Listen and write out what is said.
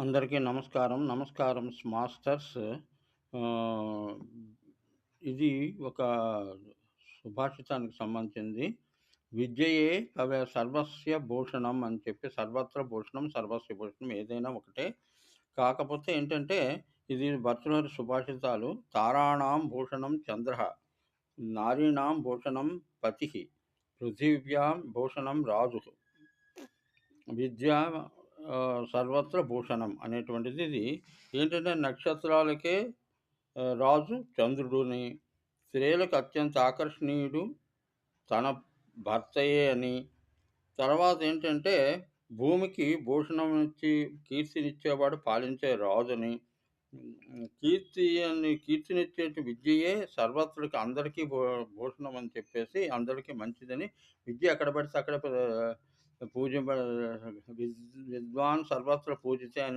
అందరికీ నమస్కారం. నమస్కారం మాస్టర్స్. ఇది ఒక సుభాషితానికి సంబంధించింది. విద్యయే కవ సర్వస్య భూషణం అని చెప్పి సర్వత్ర భూషణం, సర్వస్య భూషణం ఏదైనా ఒకటే. కాకపోతే ఏంటంటే ఇది భర్తృహరి సుభాషితాలు. తారాణం భూషణం చంద్ర నారీణాం భూషణం పతి పృథివ్యాం భూషణం రాజు విద్య సర్వత్ర భూషణం అనేటువంటిది ఇది. ఏంటంటే నక్షత్రాలకే రాజు చంద్రుడుని, స్త్రీలకు అత్యంత ఆకర్షణీయుడు తన భర్తయే అని, తర్వాత ఏంటంటే భూమికి భూషణం ఇచ్చి కీర్తినిచ్చేవాడు పాలించే రాజుని, కీర్తి అని కీర్తినిచ్చే విద్యయే సర్వత్రులకి అందరికీ భూ భూషణం అని చెప్పేసి అందరికీ మంచిదని విద్య ఎక్కడ పడితే అక్కడ पूज्य विद्वान सर्वत्र पूजते हैं